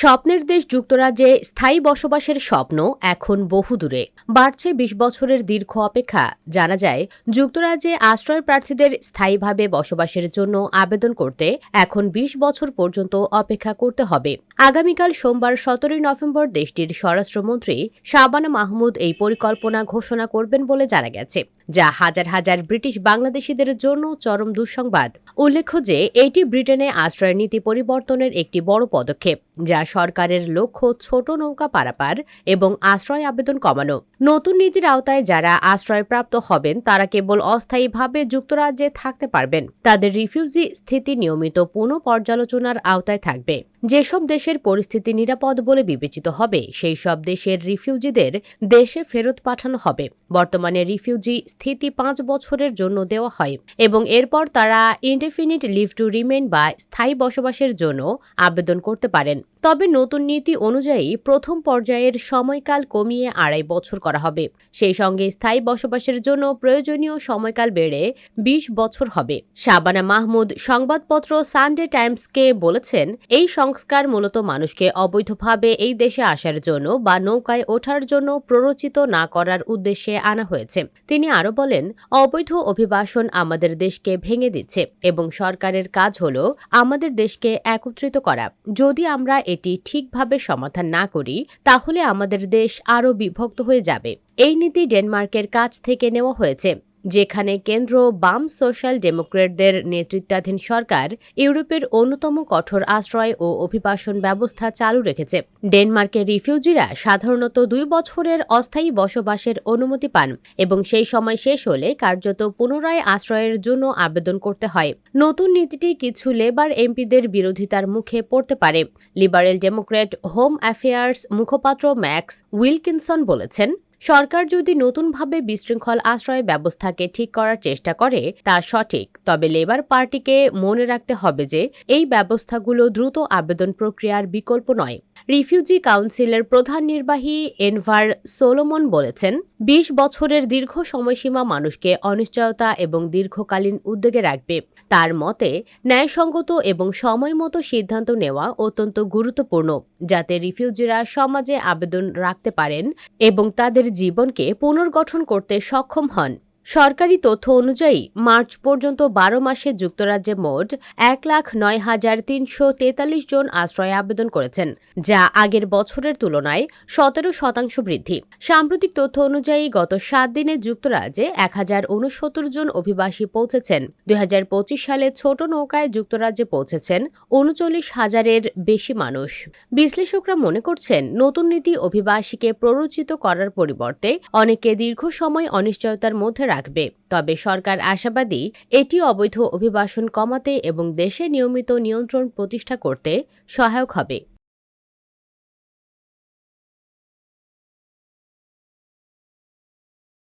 স্বপ্নের দেশ যুক্তরাজ্যে স্থায়ী বসবাসের স্বপ্ন এখন বহুদূরে। বাড়ছে বিশ বছরের দীর্ঘ অপেক্ষা। জানা যায়, যুক্তরাজ্যে আশ্রয় প্রার্থীদের স্থায়ীভাবে বসবাসের জন্য আবেদন করতে এখন বিশ বছর পর্যন্ত অপেক্ষা করতে হবে। আগামীকাল সোমবার সতেরোই নভেম্বর দেশটির স্বরাষ্ট্রমন্ত্রী শাবানা মাহমুদ এই পরিকল্পনা ঘোষণা করবেন বলে জানা গেছে। যা হাজার হাজার ব্রিটিশ বাংলাদেশিদের জন্য চরম দুঃসংবাদ। উল্লেখ্য যে, এটি ব্রিটেনে আশ্রয় নীতি পরিবর্তনের একটি বড় পদক্ষেপ, যা সরকারের লক্ষ্য ছোট নৌকা পারাপার এবং আশ্রয় আবেদন কমানো। নতুন নীতির আওতায় যারা আশ্রয়প্রাপ্ত হবেন, তারা কেবল অস্থায়ীভাবে যুক্তরাজ্যে থাকতে পারবেন। তাদের রিফিউজি স্থিতি নিয়মিত পুনঃ পর্যালোচনার আওতায় থাকবে। যেসব দেশের পরিস্থিতি নিরাপদ বলে বিবেচিত হবে, সেই সব দেশের রিফিউজিদের দেশে ফেরত পাঠানো হবে। বর্তমানে রিফিউজি স্থিতি পাঁচ বছরের জন্য দেওয়া হয় এবং এরপর তারা ইনডেফিনিট লিভ টু রিমেন বা স্থায়ী বসবাসের জন্য আবেদন করতে পারেন। তবে নতুন নীতি অনুযায়ী প্রথম পর্যায়ের সময়কাল কমিয়ে আড়াই বছর করা হবে। সেই সঙ্গে স্থায়ী বসবাসের জন্য প্রয়োজনীয় সময়কাল বেড়ে ২০ বছর হবে। শাবানা মাহমুদ সংবাদপত্র সানডে টাইমসকে বলেছেন, এই সংস্কার মূলত মানুষকে অবৈধভাবে এই দেশে আসার জন্য বা নৌকায় ওঠার জন্য প্ররোচিত না করার উদ্দেশ্যে আনা হয়েছে। তিনি আরও বলেন, অবৈধ অভিবাসন আমাদের দেশকে ভেঙে দিচ্ছে এবং সরকারের কাজ হল আমাদের দেশকে একত্রিত করা। যদি আমরা এটি ঠিকভাবে সমাধান না করি, তাহলে আমাদের দেশ আরও বিভক্ত হয়ে যাবে। এই নীতি ডেনমার্কের কাছ থেকে নেওয়া হয়েছে। যেখানে কেন্দ্র, বাম সোশ্যাল ডেমোক্রেটদের নেতৃত্বাধীন সরকার, ইউরোপের অন্যতম কঠোর আশ্রয় ও অভিবাসন ব্যবস্থা চালু রেখেছে। ডেনমার্কের রিফিউজিরা সাধারণত দুই বছরের অস্থায়ী বসবাসের অনুমতি পান এবং সেই সময় শেষ হলে কার্যত পুনরায় আশ্রয়ের জন্য আবেদন করতে হয়। নতুন নীতিটি কিছু লেবার এমপিদের বিরোধিতার মুখে পড়তে পারে। লিবারেল ডেমোক্রেট হোম অ্যাফেয়ার্স মুখপাত্র ম্যাক্স উইলকিনসন বলেছেন সরকার যদি নতুনভাবে বিশৃঙ্খল আশ্রয় ব্যবস্থাকে ঠিক করার চেষ্টা করে, তা সঠিক। তবে লেবার পার্টিকে মনে রাখতে হবে যে, এই ব্যবস্থাগুলো দ্রুত আবেদন প্রক্রিয়ার বিকল্প নয়। রিফিউজি কাউন্সিলের প্রধান নির্বাহী এনভার সোলোমন বলেছেন, বিশ বছরের দীর্ঘ সময়সীমা মানুষকে অনিশ্চয়তা এবং দীর্ঘকালীন উদ্যোগে রাখবে। তার মতে, ন্যায়সঙ্গত এবং সময়মতো সিদ্ধান্ত নেওয়া অত্যন্ত গুরুত্বপূর্ণ, যাতে রিফিউজিরা সমাজে আবেদন রাখতে পারেন এবং তাদের জীবনকে পুনর্গঠন করতে সক্ষম হন। সরকারি তথ্য অনুযায়ী, মার্চ পর্যন্ত বারো মাসে যুক্তরাজ্যে মোট এক লাখ নয় হাজার তিনশো তেতাল্লিশ জন আশ্রয় আবেদন করেছেন, যা আগের বছরের তুলনায় সতেরো শতাংশ বৃদ্ধি। সাম্প্রতিক তথ্য অনুযায়ী, গত সাত দিনে যুক্তরাজ্যে এক হাজার উনসত্তর জন অভিবাসী পৌঁছেছেন দুই হাজার পঁচিশ সালে ছোট নৌকায় যুক্তরাজ্যে পৌঁছেছেন উনচল্লিশ হাজারের বেশি মানুষ। বিশ্লেষকরা মনে করছেন, নতুন নীতি অভিবাসীকে প্ররোচিত করার পরিবর্তে অনেকে দীর্ঘ সময় অনিশ্চয়তার মধ্যে রাখবে। তবে সরকার আশাবাদী এটি অবৈধ অভিবাসন কমাতে এবং দেশে নিয়মিত নিয়ন্ত্রণ প্রতিষ্ঠা করতে সহায়ক হবে।